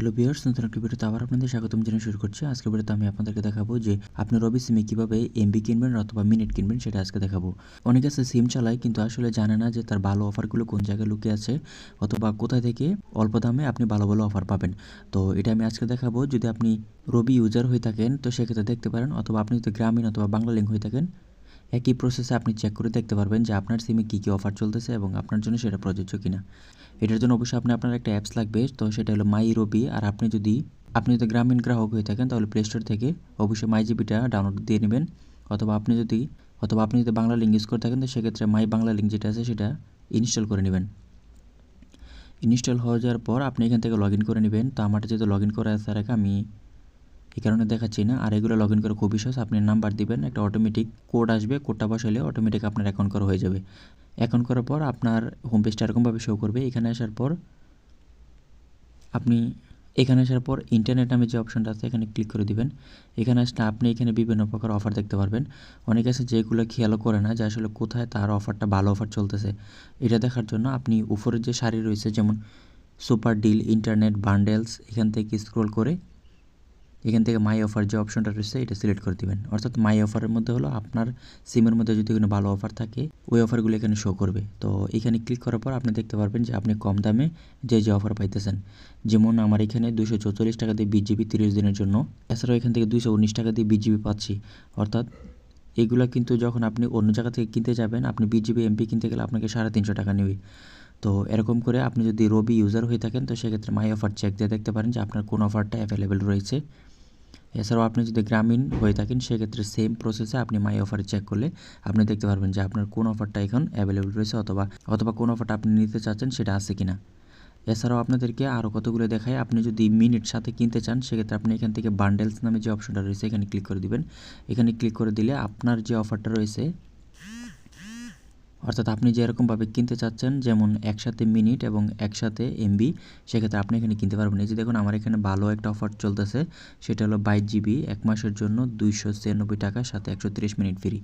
Hello বিয়ার্স নতুন একটি ভিডিওতে আবার আপনাদের স্বাগতম জানিয়ে শুরু করছি। আজকে ভিডিওতে আমি আপনাদেরকে দেখাবো যে আপনি রবি সিমে কীভাবে এমবি কিনবেন অথবা মিনিট কিনবেন সেটা আজকে দেখাবো। অনেকে আছে সিম চালায় কিন্তু আসলে জানে না যে তার ভালো অফারগুলো কোন জায়গায় লুকিয়ে আছে অথবা কোথায় থেকে অল্প দামে আপনি ভালো ভালো অফার পাবেন। তো এটা আমি আজকে দেখাবো। যদি আপনি রবি ইউজার হয়ে থাকেন, তো সেক্ষেত্রে দেখতে পারেন অথবা আপনি যদি গ্রামীণ অথবা বাংলা লিঙ্ক হয়ে থাকেন একই প্রসেসে আপনি চেক করে দেখতে পারবেন যে আপনার সিমে কী কী অফার চলতেছে এবং আপনার জন্য সেটা প্রযোজ্য কিনা। এটার জন্য অবশ্যই আপনি আপনার একটা অ্যাপস লাগবে, তো সেটা হলো মাই রবি আর আপনি যদি আপনি যদি গ্রামীণ গ্রাহক হয়ে থাকেন, তাহলে প্লে স্টোর থেকে অবশ্যই মাই জিবিটা ডাউনলোড দিয়ে নেবেন। অথবা আপনি যদি, অথবা আপনি যদি বাংলা লিঙ্ক ইউজ করে থাকেন, তো সেক্ষেত্রে মাই বাংলা লিঙ্ক যেটা আছে, সেটা ইনস্টল করে নেবেন। ইনস্টল হয়ে যাওয়ার পর আপনি এখান থেকে লগ ইন করে নেবেন। তো আমারটা যেহেতু লগ ইন করা আছে আমি এই কারণে দেখাচ্ছি না। আর এগুলো লগ ইন করে খুবই সহজ। আপনি নাম্বার দিবেন, একটা অটোমেটিক কোড আসবে কোডটা বসালে অটোমেটিক আপনার অ্যাকাউন্ট করা হয়ে যাবে। অ্যাকাউন্ট করার পর আপনার হোম পেজটা এরকমভাবে শো করবে। এখানে আসার পর আপনি, এখানে আসার পর ইন্টারনেট নামে যে অপশনটা আছে, এখানে ক্লিক করে দিবেন। এখানে আসলে আপনি এখানে বিভিন্ন প্রকার অফার দেখতে পারবেন। অনেক আছে যেগুলো খেয়ালও করে না যে আসলে কোথায় তার অফারটা ভালো অফার চলতেছে। এটা দেখার জন্য আপনি উপরের যে শাড়ি রয়েছে, যেমন সুপার ডিল ইন্টারনেট বান্ডেলস এখান থেকে স্ক্রল করে এখান থেকে মাই অফার যে অপশনটা রয়েছে, এটা সিলেক্ট করে দিবেন। অর্থাৎ মাই অফারের মধ্যে হলো আপনার সিমের মধ্যে যদি কোনো ভালো অফার থাকে, ওই অফারগুলো এখানে শো করবে। তো এখানে ক্লিক করার পর আপনি দেখতে পারবেন যে আপনি কম দামে যে যে অফার পাইতেছেন। যেমন আমার এখানে দুশো চৌচল্লিশ টাকা দিয়ে বিশ জিবি তিরিশ দিনের জন্য, এছাড়াও এখান থেকে দুশো উনিশ টাকা দিয়ে বিশ জিবি পাচ্ছি। অর্থাৎ এগুলো কিন্তু যখন আপনি অন্য জায়গা থেকে কিনতে যাবেন, আপনি বিশ জিবি এমপি কিনতে গেলে আপনাকে সাড়ে তিনশো টাকা নেবে। তো এরকম করে আপনি যদি রবি ইউজার হয়ে থাকেন, তো সেক্ষেত্রে মাই অফার চেক দিয়ে দেখতে পারেন যে আপনার কোন অফারটা অ্যাভেলেবেল রয়েছে। এছাড়াও আপনি যদি গ্রামীণ হয়ে থাকেন, সেক্ষেত্রে সেম প্রসেসে আপনি মাই অফারে চেক করলে আপনি দেখতে পারবেন যে আপনার কোন অফারটা এখন অ্যাভেলেবল রয়েছে অথবা অথবা কোন অফারটা আপনি নিতে চাচ্ছেন সেটা আছে কিনা। এছাড়াও আপনাদেরকে আরও কতগুলো দেখায়। আপনি যদি মিনিট সাথে কিনতে চান, সেক্ষেত্রে আপনি এখান থেকে বান্ডেলস নামে যে অপশনটা রয়েছে, এখানে ক্লিক করে দিবেন। এখানে ক্লিক করে দিলে আপনার যে অফারটা রয়েছে অর্থাৎ আপনি যেরকমভাবে কিনতে চাচ্ছেন, যেমন একসাথে মিনিট এবং একসাথে এমবি, সেক্ষেত্রে আপনি এখানে কিনতে পারবেন। এই যে দেখুন, আমার এখানে ভালো একটা অফার চলতেছে। সেটা হলো বাইশ জিবি, এক মাসের জন্য দুইশো ছিয়ানব্বই টাকা, সাথে একশো মিনিট ফ্রি।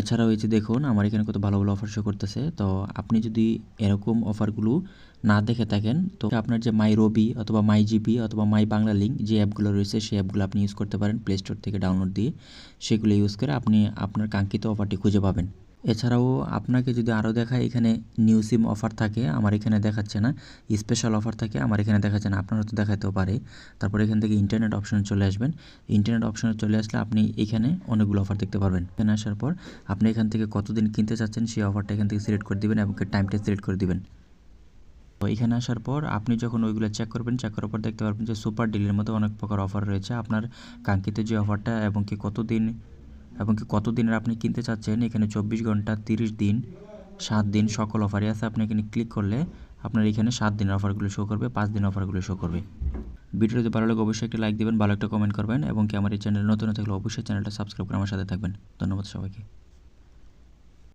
এছাড়াও এই যে দেখুন, আমার এখানে কত ভালো ভালো অফার শো করতেছে। তো আপনি যদি এরকম অফারগুলো না দেখে থাকেন, তো আপনার যে মাই রবি অথবা মাই জিপি অথবা মাই বাংলা লিঙ্ক যে অ্যাপগুলো রয়েছে, সেই অ্যাপগুলো আপনি ইউজ করতে পারেন প্লে স্টোর থেকে ডাউনলোড দিয়ে। সেগুলো ইউজ করে আপনি আপনার কাঙ্ক্ষিত অফারটি খুঁজে পাবেন। এছাড়াও আপনাকে যদি আরও দেখায় এখানে নিউ সিম অফার থাকে, আমার এখানে দেখাচ্ছে না স্পেশাল অফার থাকে, আমার এখানে দেখাচ্ছে না আপনারা তো দেখাতেও পারে। তারপর এখান থেকে ইন্টারনেট অপশনে চলে আসবেন। ইন্টারনেট অপশনে চলে আসলে আপনি এখানে অনেকগুলো অফার দেখতে পারবেন। এখানে আসার পর আপনি এখান থেকে কতদিন কিনতে চাচ্ছেন, সেই অফারটা এখান থেকে সিলেক্ট করে দেবেন এবং টাইমটা সিলেক্ট করে দেবেন। তো এখানে আসার পর আপনি যখন ওইগুলো চেক করবেন চেক করার পর দেখতে পারবেন যে সুপার ডিলের মধ্যে অনেক প্রকার অফার রয়েছে। আপনার কাঙ্ক্ষিত যে অফারটা এবং কি কতদিন এবং কি কত দিনের আপনি কিনতে চাচ্ছেন? এখানে চব্বিশ ঘণ্টা, তিরিশ দিন, সাত দিন সকল অফারই আছে। আপনি এখানে ক্লিক করলে আপনার এখানে সাত দিনের অফারগুলো শো করবে, পাঁচ দিনের অফারগুলো শো করবে। ভিডিওতে ভালো লাগে, অবশ্যই একটা লাইক দেবেন, ভালো একটা কমেন্ট করবেন এবং কি আমার এই চ্যানেল নতুন থাকলে অবশ্যই চ্যানেলটা সাবস্ক্রাইব করে আমার সাথে থাকবেন। ধন্যবাদ সবাইকে।